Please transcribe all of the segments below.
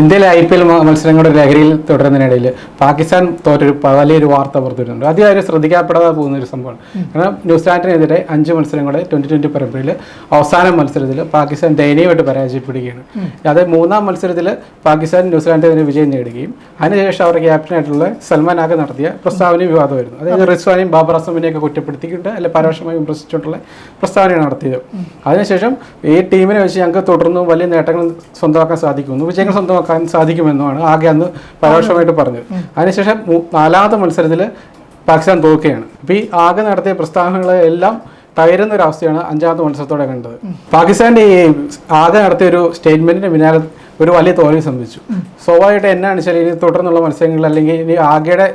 ഇന്ത്യയിലെ I P L മത്സരങ്ങളുടെ ലഹരിയിൽ തുടരുന്നതിനിടയിൽ പാകിസ്ഥാൻ തോറ്റൊരു വലിയൊരു വാർത്ത പുറത്തു വരുന്നുണ്ട് അധികം ശ്രദ്ധിക്കപ്പെടാതെ പോകുന്ന ഒരു സംഭവമാണ്. കാരണം ന്യൂസിലാൻഡിനെതിരെ അഞ്ച് മത്സരങ്ങളെ ട്വന്റി ട്വന്റി പരമ്പരയിൽ അവസാന മത്സരത്തിൽ പാകിസ്ഥാൻ ദയനീയമായിട്ട് പരാജയപ്പെടുകയാണ്. അത് മൂന്നാം മത്സരത്തിൽ പാകിസ്ഥാൻ ന്യൂസിലാൻഡിനെതിരെ വിജയം നേടുകയും അതിനുശേഷം അവരുടെ ക്യാപ്റ്റനായിട്ടുള്ള സൽമാൻ ആകെ നടത്തിയ പ്രസ്താവന വിവാദമായിരുന്നു അതായത് റിസ്വാനെയും ബാബർ അസമിനെയൊക്കെ കുറ്റപ്പെടുത്തിയിട്ട് അല്ലെങ്കിൽ പരോക്ഷമായി വിമർശിച്ചിട്ടുള്ള പ്രസ്താവനയാണ് നടത്തിയത്. അതിനുശേഷം ഈ ടീമിനെ വെച്ച് ഞങ്ങൾക്ക് തുടർന്നും വലിയ നേട്ടങ്ങൾ സ്വന്തമാക്കാൻ സാധിക്കുന്നു. വിജയങ്ങൾ സ്വന്തമാക്കാൻ സാധിക്കുമെന്നുമാണ് ആകെ അന്ന് പരോക്ഷമായിട്ട് പറഞ്ഞത്. അതിനുശേഷം നാലാമത്തെ മത്സരത്തിൽ പാകിസ്ഥാൻ തോക്കുകയാണ് അപ്പോൾ ഈ ആകെ നടത്തിയ പ്രസ്താവനകളെല്ലാം തകരുന്ന ഒരു അവസ്ഥയാണ് അഞ്ചാമത്തെ മത്സരത്തോടെ കണ്ടത്. പാകിസ്ഥാന്റെ ഈ ആകെ നടത്തിയ ഒരു സ്റ്റേറ്റ്മെന്റിന് പിന്നാലെ ഒരു വലിയ തോൽവി സംഭവിച്ചു. സ്വാഭാവികമായിട്ട് എന്നാണ് വെച്ചാൽ ഇനി തുടർന്നുള്ള മത്സരങ്ങളിൽ അല്ലെങ്കിൽ ഇനി ആകെയുടെ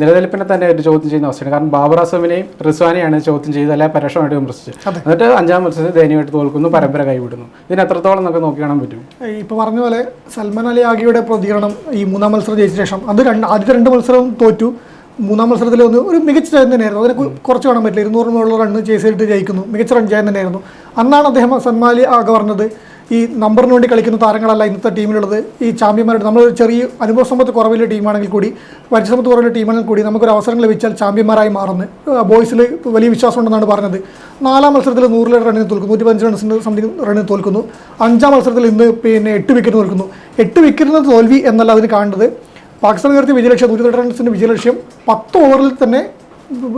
നിലനിൽപ്പിനെ തന്നെ ഒരു ചോദ്യം ചെയ്യുന്ന അവസ്ഥയാണ്. കാരണം ബാബർ അസമിനെയും റിസ്വാനെയാണ് ചോദ്യം ചെയ്ത് അല്ലെ? പരോക്ഷമായിട്ട് വിമർശിച്ചത്. എന്നിട്ട് അഞ്ചാം മത്സരത്തിൽ ദയനീയമായിട്ട് തോൽക്കുന്നു പരമ്പര കൈവിടുന്നു. ഇതിന് എത്രത്തോളം നമുക്ക് നോക്കി കാണാൻ പറ്റും? ഇപ്പൊ പറഞ്ഞ പോലെ സൽമാൻ അലി ആഗിയുടെ പ്രതികരണം ഈ മൂന്നാം മത്സരം ജയിച്ച ശേഷം അത് രണ്ട് ആദ്യത്തെ രണ്ട് മത്സരവും തോറ്റു. മൂന്നാം മത്സരത്തിൽ ഒന്ന് ഒരു മികച്ച ജയം തന്നെയായിരുന്നു. അതിനെ കുറച്ച് കാണാൻ പറ്റില്ല. ഇരുന്നൂറിനുള്ള റണ്ണ് ചേസ് ചെയ്തിട്ട് ജയിക്കുന്നു. മികച്ച റൺ ജയം തന്നെയായിരുന്നു. അന്നാണ് അദ്ദേഹം സൽമാൻ അലി ആഗ പറഞ്ഞത് ഈ നമ്പറിന് വേണ്ടി കളിക്കുന്ന താരങ്ങളല്ല ഇന്നത്തെ ടീമിലുള്ളത്. ഈ ചാമ്പ്യന്മാരുടെ നമ്മൾ ചെറിയ അനുഭവ സമ്പത്ത് കുറവിലെ ടീമാണെങ്കിൽ കൂടി പരിശ്രമത്ത് കുറവിലെ ടീമാണെങ്കിൽ കൂടി നമുക്കൊരു അവസരം ലഭിച്ചാൽ ചാമ്പ്യന്മാരായി മാറുന്നു. ബോയ്സിൽ വലിയ വിശ്വാസം ഉണ്ടെന്നാണ് പറഞ്ഞത്. നാലാം മത്സരത്തിൽ നൂറിലെ റണ്ണിന് തോൽക്കുന്നു. നൂറ്റി പതിനഞ്ച് റൺസിന്റെ സംതിങ് റണ്ണിന് തോൽക്കുന്നു. അഞ്ചാം മത്സരത്തിൽ ഇന്ന് പിന്നെ എട്ട് വിക്കറ്റ് തോൽക്കുന്നു. എട്ട് വിക്കറ്റിന് തോൽവി എന്നല്ല അതിന് കാണുന്നത്. പാകിസ്ഥാൻ ഉയർത്തിയ വിജയലക്ഷ്യം നൂറ്റി റൺസിന്റെ വിജയലക്ഷ്യം പത്ത് ഓവറിൽ തന്നെ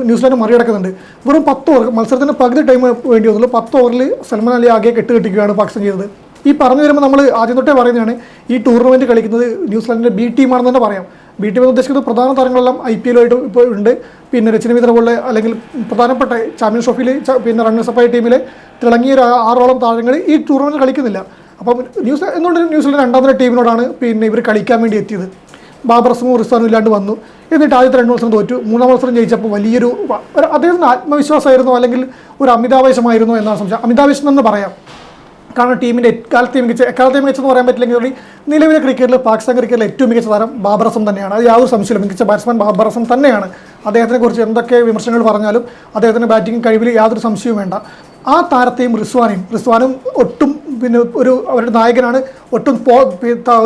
ന്യൂസിലാൻഡ് മറികടക്കുന്നുണ്ട്. വെറും പത്ത് ഓവർ മത്സരത്തിന് പകുതി ടൈം വേണ്ടി വന്നുള്ളൂ. പത്ത് ഓവറിൽ സൽമാൻ അലി ആകെ കെട്ട് കെട്ടിക്കുകയാണ് പാകിസ്ഥാൻ ചെയ്തത്. ഈ പറഞ്ഞു വരുമ്പോൾ നമ്മൾ ആദ്യം തൊട്ടേ പറയുന്നതാണ് ഈ ടൂർണമെന്റ് കളിക്കുന്നത് ന്യൂസിലാൻഡിന്റെ ബി ടീമാണെന്ന് തന്നെ പറയാം. ബി ടീം എന്ന് ഉദ്ദേശിക്കുന്നത് പ്രധാന താരങ്ങളെല്ലാം ഐ പി എല്ലുമായിട്ട് ഇപ്പോൾ ഉണ്ട്. പിന്നെ രചന മിത്ര പോലെ അല്ലെങ്കിൽ പ്രധാനപ്പെട്ട ചാമ്പ്യൻസ് ട്രോഫിയിൽ പിന്നെ റണ്ണേഴ്സ് അപ്പായ ടീമിലെ തിളങ്ങിയ ഒരു ആറോളം താരങ്ങൾ ഈ ടൂർണമെന്റ് കളിക്കുന്നില്ല. അപ്പം ന്യൂസ് എന്തുകൊണ്ട് ന്യൂസിലാൻഡ് രണ്ടാമത്തെ ടീമിനോടാണ് പിന്നെ ഇവർ കളിക്കാൻ വേണ്ടി എത്തിയത്. ബാബർ അസമും റിസ്വാനും ഇല്ലാണ്ട് വന്നു. എന്നിട്ട് ആദ്യത്തെ രണ്ട് മത്സരം തോറ്റു. മൂന്നാം മത്സരം ജയിച്ചപ്പോൾ വലിയൊരു അദ്ദേഹത്തിന് ആത്മവിശ്വാസമായിരുന്നു അല്ലെങ്കിൽ ഒരു അമിതാവേശമായിരുന്നു എന്നാണ് സംശയം. അമിതാവേശം എന്ന് പറയാം. കാരണം ടീമിന്റെ എക്കാലത്തെ മികച്ച എക്കാലത്തെ മികച്ചെന്ന് പറയാൻ പറ്റില്ലെങ്കിൽ നിലവിലെ ക്രിക്കറ്റിൽ പാകിസ്ഥാൻ ക്രിക്കറ്റിൽ ഏറ്റവും മികച്ച താരം ബാബറസം തന്നെയാണ്. അത് യാതൊരു സംശയമില്ല മികച്ച ബാറ്റ്സ്മാൻ ബാബറസം തന്നെയാണ്. അദ്ദേഹത്തിനെ കുറിച്ച് എന്തൊക്കെ വിമർശനങ്ങൾ പറഞ്ഞാലും അദ്ദേഹത്തിന്റെ ബാറ്റിംഗ് കഴിവിൽ യാതൊരു സംശയവും വേണ്ട. ആ താരത്തെയും റിസ്വാനെയും റിസ്വാനും ഒട്ടും പിന്നെ ഒരു അവരുടെ നായകനാണ്. ഒട്ടും പോ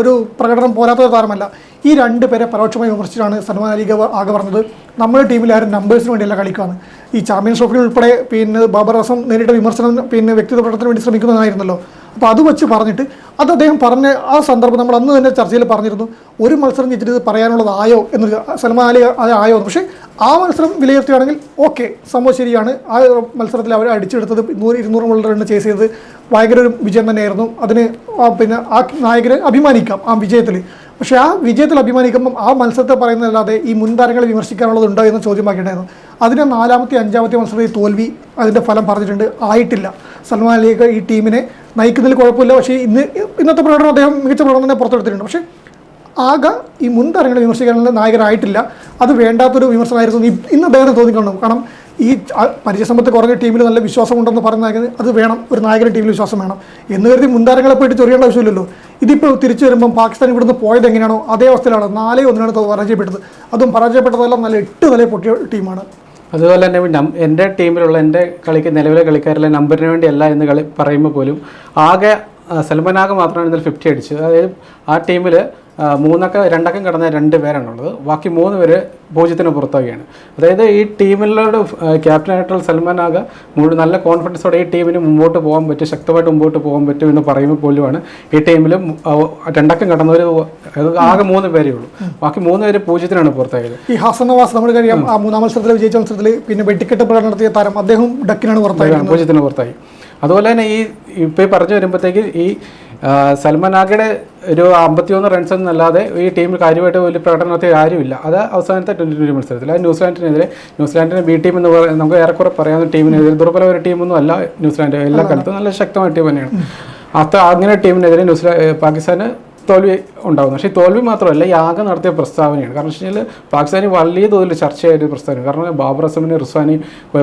ഒരു പ്രകടനം പോരാത്ത ഒരു താരമല്ല. ഈ രണ്ട് പേരെ പരോക്ഷമായി വിമർശിച്ചാണ് സൽമാൻ അലി ആകെ പറഞ്ഞത്. നമ്മുടെ ടീമിൽ ആരും നമ്പേഴ്സിന് വേണ്ടിയല്ല കളിക്കുകയാണ് ഈ ചാമ്പ്യൻസ് ട്രോഫിയിൽ ഉൾപ്പെടെ പിന്നെ ബാബർ റസം നേരിട്ട വിമർശനം പിന്നെ വ്യക്തിത്വ പ്രകടനത്തിന് വേണ്ടി ശ്രമിക്കുന്നതായിരുന്നല്ലോ അപ്പോൾ അത് വെച്ച് പറഞ്ഞിട്ട് അത് അദ്ദേഹം പറഞ്ഞ ആ സന്ദർഭം നമ്മൾ അന്ന് തന്നെ ചർച്ചയിൽ പറഞ്ഞിരുന്നു. ഒരു മത്സരം ജയിച്ചിട്ട് ഇത് പറയാനുള്ളതായോ എന്നൊരു സൽമാൻ അലി അത് ആയോ പക്ഷേ ആ മത്സരം വിലയിരുത്തുകയാണെങ്കിൽ ഓക്കെ സംഭവം ശരിയാണ്. ആ മത്സരത്തിൽ അവർ അടിച്ചെടുത്തത് നൂറ് ഇരുന്നൂറ് മുകളിൽ റണ്ണ് ചേസ് ചെയ്തത് ഭയങ്കര ഒരു വിജയം തന്നെയായിരുന്നു. അതിന് പിന്നെ ആ നായകന് അഭിമാനിക്കാം ആ വിജയത്തിൽ. പക്ഷേ ആ വിജയത്തിൽ അഭിമാനിക്കുമ്പം ആ മത്സരത്തെ പറയുന്നതല്ലാതെ ഈ മുൻതാരങ്ങളെ വിമർശിക്കാനുള്ളതുണ്ടോ എന്ന് ചോദ്യമാക്കിയിട്ടുണ്ടായിരുന്നു അതിനെ നാലാമത്തെ അഞ്ചാമത്തെ മത്സരത്തിൽ തോൽവി അതിന്റെ ഫലം പറഞ്ഞിട്ടുണ്ട്. ആയിട്ടില്ല. സൽമാൻ അലിയൊക്കെ ഈ ടീമിനെ നയിക്കുന്നതിൽ കുഴപ്പമില്ല. പക്ഷേ ഇന്ന് ഇന്നത്തെ പ്രകടനം അദ്ദേഹം മികച്ച പ്രകടനം തന്നെ പുറത്തെടുത്തിട്ടുണ്ട്. പക്ഷേ ആകെ ഈ മുൻ താരങ്ങളെ വിമർശിക്കാനുള്ള നായകനായിട്ടില്ല. അത് വേണ്ടാത്തൊരു വിമർശനമായിരുന്നു. ഇന്ന് അദ്ദേഹത്തിന് തോന്നിക്കണം കാരണം ഈ പരിചയസമ്പത്ത് കുറഞ്ഞ ടീമിൽ നല്ല വിശ്വാസമുണ്ടെന്ന് പറഞ്ഞ നായകന് അത് വേണം. ഒരു നായകന്റെ ടീമിൽ വിശ്വാസം വേണം. എന്ന് കരുതി മുൻതാരങ്ങളെ പോയിട്ട് ചൊറിയേണ്ട ആവശ്യമില്ലല്ലോ. ഇതിപ്പോൾ തിരിച്ചു വരുമ്പം പാകിസ്ഥാൻ ഇവിടുന്ന് പോയത് എങ്ങനെയാണോ അതേ അവസ്ഥയിലാണ് നാലേ ഒന്നിനാണ് പരാജയപ്പെട്ടത്. അതും പരാജയപ്പെട്ടതെല്ലാം നല്ല എട്ട് നില പൊട്ടിയ ടീമാണ്. അതുപോലെ തന്നെ എന്റെ ടീമിലുള്ള എന്റെ കളിക്ക് നിലവിലെ കളിക്കാരിലെ നമ്പറിന് വേണ്ടിയല്ല എന്ന് കളി പറയുമ്പോൾ പോലും ആകെ സൽമനാഗ് മാത്രമാണ് ഇന്നലെ ഫിഫ്റ്റി അടിച്ചത്. അതായത് ആ ടീമിൽ മൂന്നക്ക രണ്ടക്കം കടന്ന രണ്ട് പേരാണുള്ളത്. ബാക്കി മൂന്ന് പേര് പൂജ്യത്തിന് പുറത്താവുകയാണ്. അതായത് ഈ ടീമിലോട് ക്യാപ്റ്റനായിട്ടുള്ള സൽമാൻ ആകെ മുഴുവൻ നല്ല കോൺഫിഡൻസോടെ ഈ ടീമിന് മുമ്പോട്ട് പോകാൻ പറ്റും ശക്തമായിട്ട് മുമ്പോട്ട് പോകാൻ പറ്റും എന്ന് പറയുമ്പോൾ പോലുമാണ്. ഈ ടീമിൽ രണ്ടക്കം കടന്നവർ ആകെ മൂന്ന് പേരേ ഉള്ളൂ. ബാക്കി മൂന്ന് പേര് പൂജ്യത്തിനാണ് പുറത്തായത്. ഈ ഹാസൻ നവാസ് നമ്മൾ കഴിയാം ആ മൂന്നാം മത്സരത്തിൽ വിജയിച്ച മത്സരത്തിൽ പിന്നെ വെട്ടിക്കെട്ട് പ്രകടനം നടത്തിയ താരം അദ്ദേഹം ഡക്കിനാണ് പുറത്തായത് പൂജ്യത്തിന് പുറത്തായി. അതുപോലെ തന്നെ ഈ ഇപ്പോൾ പറഞ്ഞു വരുമ്പോഴത്തേക്ക് ഈ സൽമാൻ ആഗയുടെ ഒരു അമ്പത്തിയൊന്ന് റൺസ് എന്നല്ലാതെ ഈ ടീമിൽ കാര്യമായിട്ട് വലിയ പ്രകടനം നടത്തിയ കാര്യമില്ല അത് അവസാനത്തെ ട്വന്റി ട്വന്റി മത്സരത്തിൽ. അത് ന്യൂസിലാൻഡിനെതിരെ ന്യൂസിലാൻഡിന്റെ ബി ടീം എന്ന് പറയുന്നത് നമുക്ക് ഏറെക്കുറെ പറയാവുന്ന ടീമിനെതിരെ ദുർബല ഒരു ടീമൊന്നും അല്ല ന്യൂസിലാൻഡ്. എല്ലാ കാലത്തും നല്ല ശക്തമായ ടീം തന്നെയാണ്. അത്ര അങ്ങനെ ടീമിനെതിരെ ന്യൂസിലാ ഏ, പാകിസ്ഥാന് തോൽവി ഉണ്ടാകുന്നു പക്ഷേ തോൽവി മാത്രമല്ല യാഗം നടത്തിയ പ്രസ്താവനയാണ്. കാരണം വെച്ച് കഴിഞ്ഞാൽ പാകിസ്ഥാനി വലിയ തോതിൽ ചർച്ചയായ ഒരു പ്രസ്താവന കാരണം ബാബർ അസമിനെ റിസ്വാനി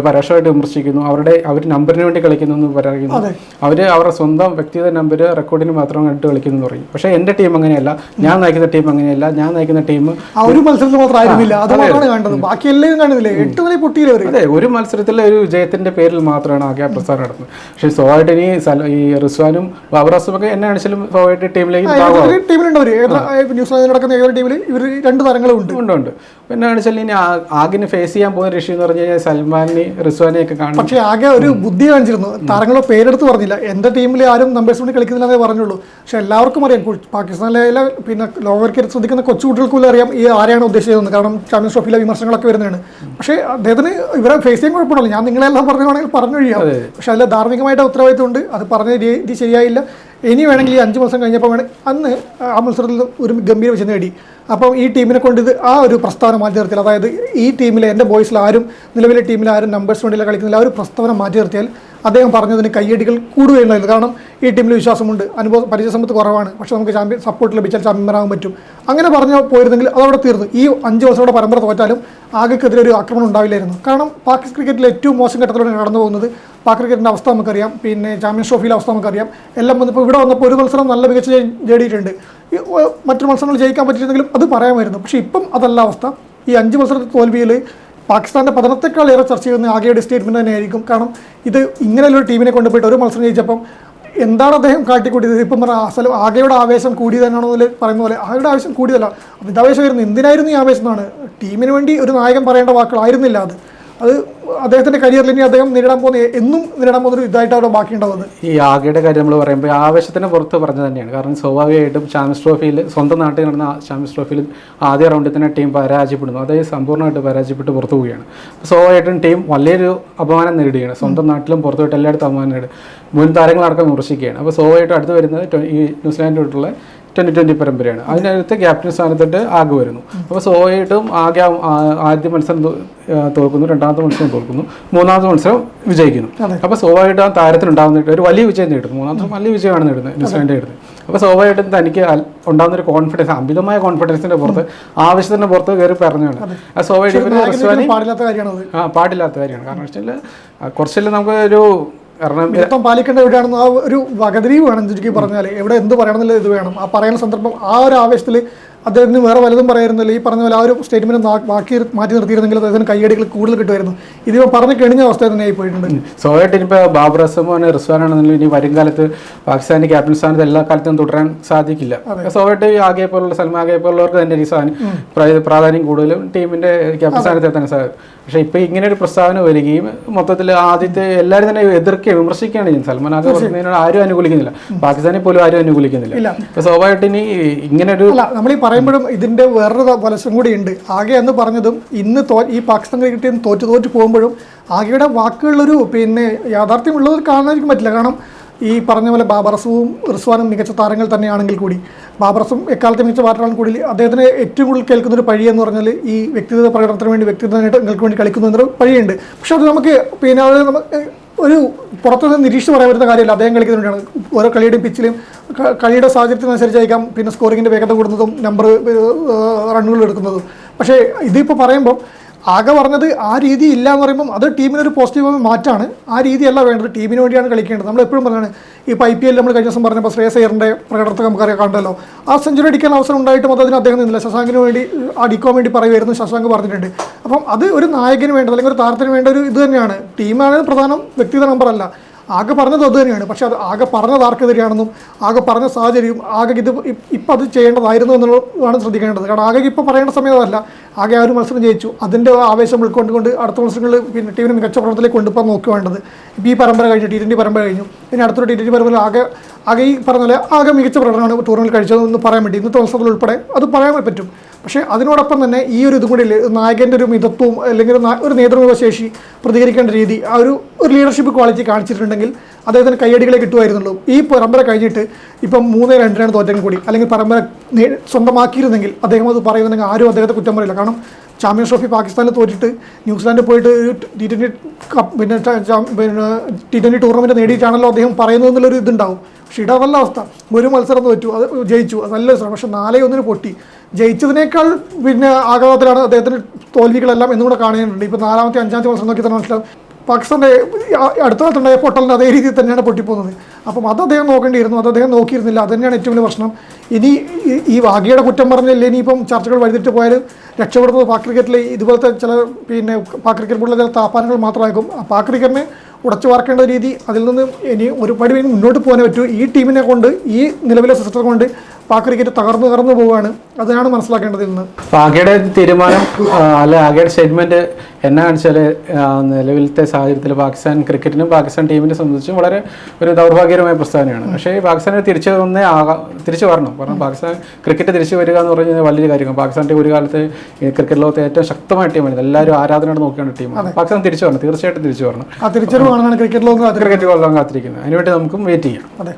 പരോക്ഷമായിട്ട് വിമർശിക്കുന്നു. അവരുടെ അവർ നമ്പറിന് വേണ്ടി കളിക്കുന്നു എന്ന് പറയുന്നു. അവർ അവരുടെ സ്വന്തം വ്യക്തിഗത നമ്പർ റെക്കോർഡിന് മാത്രം കണ്ടിട്ട് കളിക്കുന്നു എന്ന് പറയും. പക്ഷേ എന്റെ ടീം അങ്ങനെയല്ല. ഞാൻ നയിക്കുന്ന ടീം അങ്ങനെയല്ല. ഞാൻ നയിക്കുന്ന ടീം ഒരു മത്സരത്തിൽ മാത്രമായിരുന്നില്ല അത് മാത്രമാണ് കണ്ടത്. ബാക്കി എല്ലാം കാണുന്നില്ലേ എട്ട് നില പൊട്ടിയില്ലേ അവർ? അതെ ഒരു മത്സരത്തിലെ ഒരു വിജയത്തിന്റെ പേരിൽ മാത്രമാണ് ആകെ പ്രസ്താവന നടക്കുന്നത് പക്ഷേ സ്വാഭാവികമായിട്ട് ഇനി ഈ റിസ്വാനും ബാബർ അസമൊക്കെ എന്നെ അടിച്ചാലും സ്വാഭാവികമായിട്ട് ടീമിലേക്ക് ഏതൊരു ടീമിലുണ്ട് അവർ നടക്കുന്ന ഏതൊരു ടീമിൽ ഇവർ രണ്ട് താരങ്ങളും ഉണ്ട്. ഉണ്ട് ഉണ്ട്. പിന്നെ വെച്ചാൽ ഇനി ആ- ആകിന് ഫേസ് ചെയ്യാൻ പോകുന്ന ഋഷി എന്ന് പറഞ്ഞു കഴിഞ്ഞാൽ സൽമാനെ റിസ്വാനെയൊക്കെ കാണും. പക്ഷേ ആകെ ഒരു ബുദ്ധി കാണിച്ചിരുന്നു. താരങ്ങളെ പേരെടുത്ത് പറഞ്ഞില്ല. എന്റെ ടീമിൽ ആരും നമ്പേഴ്സ് കൊണ്ട് കളിക്കുന്നില്ലെന്നേ പറഞ്ഞുള്ളൂ. പക്ഷെ എല്ലാവർക്കും അറിയാം. പാകിസ്ഥാനിലെ പിന്നെ ലോകർക്ക് ശ്രദ്ധിക്കുന്ന കൊച്ചു കുട്ടികൾക്കുള്ള അറിയാം ഈ ആരെയാണ് ഉദ്ദേശിച്ചതെന്ന്. കാരണം ചാമ്പ്യൻസ് ട്രോഫിയിലെ വിമർശനങ്ങളൊക്കെ വരുന്നതാണ്. പക്ഷേ അദ്ദേഹത്തിന് ഇവരെ ഫേസ് ചെയ്യാൻ കുഴപ്പമില്ല ഞാൻ നിങ്ങളെല്ലാം പറഞ്ഞാണെങ്കിൽ പറഞ്ഞു കഴിയാം പക്ഷെ അതിൽ ധാർമ്മികമായിട്ട് ഉത്തരവാദിത്വം ഉണ്ട് അത് പറഞ്ഞ രീതി ശരിയായില്ല. ഇനി വേണമെങ്കിൽ ഈ അഞ്ച് മാസം കഴിഞ്ഞപ്പോൾ വേണം അന്ന് ആ മത്സരത്തിൽ ഒരു ഗംഭീര വിജയം നേടി. അപ്പം ഈ ടീമിനെ കൊണ്ട് ഇത് ആ ഒരു പ്രസ്താവന മാറ്റി നിർത്തിയാൽ അതായത് ഈ ടീമിലെ എന്റെ ബോയ്സിൽ ആരും നിലവിലെ ടീമിൽ ആരും നമ്പേഴ്സ് വേണ്ടിയില്ല കളിക്കുന്നില്ല ആ ഒരു പ്രസ്താവന മാറ്റി നിർത്തിയാൽ അദ്ദേഹം പറഞ്ഞതിന് കയ്യടികൾ കൂടുകയുണ്ടായിരുന്നു കാരണം ഈ ടീമിൽ വിശ്വാസമുണ്ട് അനുഭവ പരിചയസമ്പത്ത് കുറവാണ് പക്ഷേ നമുക്ക് ചാമ്പ്യൻ സപ്പോർട്ട് ലഭിച്ചാൽ ചാമ്പ്യന്മാരാകാൻ പറ്റും. അങ്ങനെ പറഞ്ഞു പോയിരുന്നെങ്കിൽ അതവിടെ തീർന്നു. ഈ അഞ്ച് വർഷങ്ങളുടെ പരമ്പര തോറ്റാലും ആകെക്കെതിരെ ഒരു ആക്രമണം ഉണ്ടാവില്ലായിരുന്നു. കാരണം പാകിസ്ഥാൻ ക്രിക്കറ്റിൽ ഏറ്റവും മോശം ഘട്ടത്തിലൂടെ നടന്നു പോകുന്നത്. പാക് ക്രിക്കറ്റിന്റെ അവസ്ഥ നമുക്കറിയാം പിന്നെ ചാമ്പ്യൻസ് ട്രോഫിയിലെ അവസ്ഥ നമുക്കറിയാം. എല്ലാം വന്നപ്പോൾ ഇവിടെ വന്നപ്പോൾ ഒരു മത്സരം നല്ല മികച്ച നേടിയിട്ടുണ്ട് മറ്റു മത്സരങ്ങൾ ജയിക്കാൻ പറ്റിയിരുന്നെങ്കിലും അത് പറയാമായിരുന്നു. പക്ഷേ ഇപ്പം അതല്ല അവസ്ഥ. ഈ അഞ്ച് മത്സരത്തെ തോൽവിയിൽ പാകിസ്ഥാന്റെ പതനത്തെക്കാൾ ഏറെ ചർച്ച ചെയ്യുന്ന ആകെയുടെ സ്റ്റേറ്റ്മെന്റ് തന്നെയായിരിക്കും. കാരണം ഇത് ഇങ്ങനെയുള്ളൊരു ടീമിനെ കൊണ്ടുപോയിട്ട് ഒരു മത്സരം ജയിച്ചപ്പം എന്താണ് അദ്ദേഹം കാട്ടിക്കൂട്ടിയത്? ഇപ്പം പറഞ്ഞ അസലം ആകെയുടെ ആവേശം കൂടി തന്നെയാണോ എന്ന് പറയുന്ന പോലെ ആകെയുടെ ആവേശം കൂടിയതല്ല. അമിതാവേശമായിരുന്നു എന്തിനായിരുന്നു ഈ ആവേശം എന്നാണ്. ടീമിന് വേണ്ടി ഒരു നായകൻ പറയേണ്ട വാക്കുകളായിരുന്നില്ല അത്. അത് അദ്ദേഹത്തിന്റെ കരിയറിൽ ഇനി അദ്ദേഹം നേരിടാൻ പോകുന്ന എന്നും നേരിടാൻ പോകുന്ന ഒരു ഇതായിട്ട് അവിടെ ബാക്കിയുണ്ടാവുന്നത്. ഈ ആകെയുടെ കാര്യം നമ്മൾ പറയുമ്പോൾ ആവേശത്തിന് പുറത്ത് പറഞ്ഞു തന്നെയാണ്. കാരണം സ്വാഭാവികമായിട്ടും ചാമ്പ്യൻസ് ട്രോഫിയിൽ സ്വന്തം നാട്ടിൽ നടന്ന ചാമ്പ്യൻസ് ട്രോഫിയിൽ ആദ്യ റൗണ്ടിൽ തന്നെ ടീം പരാജയപ്പെടുന്നു. അതായത് സമ്പൂർണമായിട്ട് പരാജയപ്പെട്ട് പുറത്തു പോവുകയാണ്. സ്വാഭാവികമായിട്ടും ടീം വലിയൊരു അപമാനം നേടുകയാണ് സ്വന്തം നാട്ടിലും പുറത്തുപോയിട്ട് എല്ലായിടത്തും അപമാനം നേടും മുൻ താരങ്ങളടക്കം വിമർശിക്കുകയാണ്. അപ്പോൾ സ്വാഭാവികമായിട്ടും അടുത്ത് വരുന്നത് ഈ ന്യൂസിലാൻഡോട്ടുള്ള ട്വന്റി ട്വന്റി പരമ്പരയാണ്. അതിനകത്ത് ക്യാപ്റ്റൻ സ്ഥാനത്തിട്ട് ആകെ വരുന്നു. അപ്പോൾ സ്വാഭാവികമായിട്ടും ആകെ ആദ്യ മത്സരം തോൽക്കുന്നു രണ്ടാമത്തെ മത്സരം തോൽക്കുന്നു മൂന്നാമത്തെ മത്സരം വിജയിക്കുന്നു. അപ്പോൾ സ്വാഭാവികമായിട്ടും ആ താരത്തിനുണ്ടാകുന്ന ഒരു വലിയ വിജയം നേടുന്നു. മൂന്നാമത്തെ വലിയ വിജയമാണ് നേടുന്നത് ന്യൂസിലാൻഡ് നേടുന്നത്. അപ്പോൾ സ്വാഭാവികമായിട്ടും തനിക്ക് ഉണ്ടാകുന്നൊരു ഉണ്ടാകുന്ന ഒരു കോൺഫിഡൻസ് അമിതമായ കോൺഫിഡൻസിന്റെ പുറത്ത് ആവശ്യത്തിന്റെ പുറത്ത് കയറി പറഞ്ഞാണ്. ആ സ്വാഭാവികമായിട്ടും പാടില്ലാത്ത കാര്യമാണ് ആ പാടില്ലാത്ത കാര്യമാണ്. കാരണം വെച്ചാൽ കുറച്ചെല്ലാം നമുക്ക് ഒരു കാരണം മിതത്വം പാലിക്കേണ്ട എവിടെയാണെന്ന് ആ ഒരു വകതിരിവ് വേണം ചുരുക്കി പറഞ്ഞാൽ എവിടെ എന്ത് പറയണമെന്നില്ല ഇത് വേണം. ആ പറയുന്ന സന്ദർഭം ആ ഒരു ആവേശത്തിൽ അദ്ദേഹത്തിന് വേറെ വലതും പറയുന്നില്ല ഈ പറഞ്ഞ പോലെ ആ ഒരു സ്റ്റേറ്റ്മെന്റ് ബാക്കി മാറ്റി നിർത്തിയിരുന്നെങ്കിൽ അദ്ദേഹത്തിന് കൈയടികൾ കൂടുതൽ കിട്ടുമായിരുന്നു. ഇതിപ്പോൾ പറഞ്ഞു കഴിഞ്ഞ അവസ്ഥ തന്നെ ആയി പോയിട്ടുണ്ട് സ്വാഭാവികമായിട്ട് ഇനിയിപ്പോൾ ബാബർ അസമാണ് റിസ്വാനാണെന്നുണ്ടെങ്കിൽ ഇനി വരും കാലത്ത് പാകിസ്ഥാന്റെ ക്യാപ്റ്റൻ സ്ഥാനത്ത് എല്ലാ കാലത്തും തുടരാൻ സാധിക്കില്ല. സ്വാഭാവികമായിട്ട് ആകെ പോലുള്ള സൽമാൻ ആകെ പോലുള്ളവർക്ക് തന്നെ ഈ സ്ഥാനം പ്രാധാന്യം കൂടുതലും ടീമിന്റെ ക്യാപ്റ്റൻ സ്ഥാനത്ത് എത്താൻ സാധിക്കും പക്ഷേ ഇപ്പൊ ഇങ്ങനെ ഒരു പ്രസ്താവന വരികയും മൊത്തത്തിൽ ആദ്യത്തെ എല്ലാവരും തന്നെ എതിർക്കുകയും വിമർശിക്കുകയാണ് ചെയ്യുന്നത്. സൽമാൻ ആകെ പറഞ്ഞതിനോട് ആരും അനുകൂലിക്കുന്നില്ല. പാകിസ്ഥാനെ പോലും ആരും അനുകൂലിക്കുന്നില്ല. സ്വാഭാവികമായിട്ട് ഇനി ഇങ്ങനെ ഒരു അല്ല നമ്മൾ ഈ പറയുമ്പോഴും ഇതിന്റെ വേറൊരു വലശം കൂടി ഉണ്ട്. ആകെ എന്ന് പറഞ്ഞതും ഇന്ന് തോ ഈ പാകിസ്ഥാൻ ക്രിക്കറ്റ് ടീം തോറ്റ് ആകെയുടെ വാക്കുകളിലൊരു പിന്നെ യാഥാർത്ഥ്യമുള്ളത് കാണാനായിരിക്കും പറ്റില്ല. കാരണം ഈ പറഞ്ഞ പോലെ ബാബറസും റിസ്വാനും മികച്ച താരങ്ങൾ തന്നെയാണെങ്കിൽ കൂടി. ബാബറസും എക്കാലത്തെ മികച്ച പാട്ടാണ് കൂടി അദ്ദേഹത്തിന് ഏറ്റവും കൂടുതൽ കേൾക്കുന്ന ഒരു പഴി എന്ന് പറഞ്ഞാൽ ഈ വ്യക്തിഗത പ്രകടനത്തിന് വേണ്ടി വ്യക്തിഗത നേട്ടങ്ങൾക്ക് വേണ്ടി കളിക്കുന്നു എന്നൊരു പഴിയുണ്ട്. പക്ഷെ അത് നമുക്ക് പിന്നെ അത് നമുക്ക് ഒരു പുറത്തുനിന്ന് നിരീക്ഷിച്ച് പറയാൻ പറ്റുന്ന കാര്യമല്ല. അദ്ദേഹം കളിക്കുന്നതുകൊണ്ടാണ് ഓരോ കളിയുടെയും പിച്ചിലും കളിയുടെ സാഹചര്യത്തിനനുസരിച്ചായിരിക്കാം പിന്നെ സ്കോറിങ്ങിന്റെ വേഗത കൂടുന്നതും നമ്പർ റണ്ണുകൾ എടുക്കുന്നതും. പക്ഷേ ഇതിപ്പോൾ പറയുമ്പോൾ ആകെ പറഞ്ഞത് ആ രീതി ഇല്ല എന്ന് പറയുമ്പോൾ അത് ടീമിനൊരു പോസിറ്റീവ് മാറ്റാണ്. ആ രീതിയല്ല വേണ്ടത്. ടീമിന് വേണ്ടിയാണ് കളിക്കേണ്ടത്. നമ്മൾ എപ്പോഴും പറഞ്ഞാണ് ഇപ്പോൾ ഐ പി എല്ലിൽ നമ്മൾ കഴിഞ്ഞ ദിവസം പറഞ്ഞപ്പോൾ ശ്രേയസ് അയ്യറിന്റെ പ്രകടനത്തെ നമുക്കറിയാം കണ്ടല്ലോ. ആ സെഞ്ചുറി അടിക്കാൻ അവസരം ഉണ്ടായിട്ടും അത് അതിന് അദ്ദേഹം നിന്നില്ല. ശശാങ്കിന് വേണ്ടി അടിക്കാൻ വേണ്ടി പറയുമായിരുന്നു ശശാങ്ക് പറഞ്ഞിട്ടുണ്ട്. അപ്പം അത് ഒരു നായകന് വേണ്ടത് അല്ലെങ്കിൽ ഒരു താരത്തിന് വേണ്ട ഒരു ഇത് തന്നെയാണ്. ടീമാണ് പ്രധാനം വ്യക്തിഗത നമ്പറല്ല ആകെ പറഞ്ഞത് അത് തന്നെയാണ്. പക്ഷെ അത് ആകെ പറഞ്ഞത് ആർക്കെതിരെയാണെന്നും ആകെ പറഞ്ഞ സാഹചര്യം ആകെ ഇത് ഇപ്പം അത് ചെയ്യേണ്ടതായിരുന്നു എന്നുള്ളതാണ് ശ്രദ്ധിക്കേണ്ടത്. കാരണം ആകെ ഇപ്പോൾ പറയേണ്ട സമയം ആകെ ആ ഒരു മത്സരം ജയിച്ചു. അതിന്റെ ആവേശം ഉൾക്കൊണ്ടുകൊണ്ട് അടുത്ത മത്സരങ്ങളിൽ പിന്നെ ടീമിന് മികച്ച പ്രവർത്തനത്തിലേക്ക് കൊണ്ടുപോകാൻ നോക്കി വേണ്ടത്. ഇപ്പോൾ ഈ പരമ്പര കഴിഞ്ഞു ടി ട്വന്റി പരമ്പര കഴിഞ്ഞു. പിന്നെ അടുത്തൊരു ടി ട്വന്റി പരമ്പര ആകെ ആകെ ഈ പറഞ്ഞ ആകെ മികച്ച പ്രകടനമാണ് ടൂർണമെന്റ് കഴിച്ചതെന്ന് പറയാൻ വേണ്ടി ഇന്നത്തെ മത്സരത്തിൽ ഉൾപ്പെടെ അത് പറയാൻ പറ്റും. പക്ഷേ അതിനോടൊപ്പം തന്നെ ഈ ഒരു ഇതും കൂടി നായകന്റെ ഒരു മിതത്വവും അല്ലെങ്കിൽ ഒരു നേതൃത്വശേഷി പ്രതികരിക്കേണ്ട രീതി ആ ഒരു ഒരു ലീഡർഷിപ്പ് ക്വാളിറ്റി കാണിച്ചിട്ടുണ്ടെങ്കിൽ അദ്ദേഹത്തിന് കയ്യടികളെ കിട്ടുമായിരുന്നുള്ളൂ. ഈ പരമ്പര കഴിഞ്ഞിട്ട് ഇപ്പം മൂന്ന് രണ്ടിനാണ് തോറ്റെങ്കിൽ കൂടി അല്ലെങ്കിൽ പരമ്പര സ്വന്തമാക്കിയിരുന്നെങ്കിൽ അദ്ദേഹം അത് പറയുന്നുണ്ടെങ്കിൽ ആരും അദ്ദേഹത്തെ കുറ്റം പറയില്ല. കാരണം ചാമ്പ്യൻസ് ട്രോഫി പാകിസ്ഥാനിൽ തോറ്റിട്ട് ന്യൂസിലാൻഡിൽ പോയിട്ട് ടി ട്വന്റി കപ്പ് പിന്നെ പിന്നെ ടി ട്വന്റി ടൂർണമെന്റ് നേടിയിട്ടാണല്ലോ അദ്ദേഹം പറയുന്നത് എന്നുള്ളൊരു ഇതുണ്ടാവും. പക്ഷേ ഇടവല്ല അവസ്ഥ. ഒരു മത്സരം തോറ്റു. അത് ജയിച്ചു. അത് നല്ല മത്സരം പക്ഷേ നാലേ ഒന്നിന് പൊട്ടി. ജയിച്ചതിനേക്കാൾ പിന്നെ ആഘാതത്തിലാണ് അദ്ദേഹത്തിന് തോൽവികളെല്ലാം എന്നും കൂടെ കാണേണ്ടത് ഇപ്പോൾ നാലാമത്തെ അഞ്ചാമത്തെ മത്സരം നോക്കി തന്നെ മനസ്സിലാവും. പാകിസ്ഥാന്റെ അടുത്ത കാലത്തുണ്ടായ പൊട്ടലിന് അതേ രീതിയിൽ തന്നെയാണ് പൊട്ടിപ്പോകുന്നത്. അപ്പം അത് അദ്ദേഹം നോക്കേണ്ടിയിരുന്നു. അത് അദ്ദേഹം നോക്കിയിരുന്നില്ല. അത് തന്നെയാണ് ഏറ്റവും വലിയ പ്രശ്നം. ഇനി ഈ വാഗിയുടെ കുറ്റം പറഞ്ഞല്ലേ? ഇനിയിപ്പം ചർച്ചകൾ വഴിതിട്ട് പോയാൽ രക്ഷപ്പെടുന്നത് പാക് ക്രിക്കറ്റിൽ ഇതുപോലത്തെ ചില പിന്നെ പാക് ക്രിക്കറ്റ് പോലുള്ള ചില താപ്പാനങ്ങൾ മാത്രമായിരിക്കും. ആ പാക് ക്രിക്കറ്റിനെ ഉടച്ചു വാർക്കേണ്ട രീതി അതിൽ നിന്ന് ഇനി ഒരുപാട് മുന്നോട്ട് പോകാനേ പറ്റൂ. ഈ ടീമിനെ കൊണ്ട് ഈ നിലവിലെ സിസ്റ്റം കൊണ്ട് പാക് ക്രിക്കറ്റ് തകർന്നു തകർന്നു പോവുകയാണ് അതിനാണ് മനസ്സിലാക്കേണ്ടത് ഇന്ന്. ആകെയുടെ തീരുമാനം അല്ലെ ആകെയുടെ സ്റ്റേറ്റ്മെന്റ് എന്നാ കാണിച്ചാൽ നിലവിലത്തെ സാഹചര്യത്തിൽ പാകിസ്ഥാൻ ക്രിക്കറ്റിനും പാകിസ്ഥാൻ ടീമിനെ സംബന്ധിച്ചും വളരെ ഒരു ദൗർഭാഗ്യകരമായ പ്രസ്താവനയാണ്. പക്ഷേ പാകിസ്ഥാനെ തിരിച്ചു വന്നേ തിരിച്ചു വരണം. കാരണം പാകിസ്ഥാൻ ക്രിക്കറ്റ് തിരിച്ചു വരിക എന്ന് പറഞ്ഞു കഴിഞ്ഞാൽ വലിയൊരു കാര്യമാണ്. പാകിസ്ഥാൻ ടീം ഒരു കാലത്ത് ക്രിക്കറ്റ് ലോകത്തെ ഏറ്റവും ശക്തമായ ടീമാണ് എല്ലാവരും ആരാധനയോട് നോക്കിയാണ് ടീമാണ് പാകിസ്ഥാൻ തിരിച്ചു വരണം. തീർച്ചയായിട്ടും തിരിച്ചു വരണം. ആ തിരിച്ചറിവാണ് ക്രിക്കറ്റ് ലോകം ക്രിക്കറ്റ് ലോകം കാത്തിരിക്കുന്നത്. അതിനുവേണ്ടി നമുക്കും വെയിറ്റ് ചെയ്യാം. അതെ.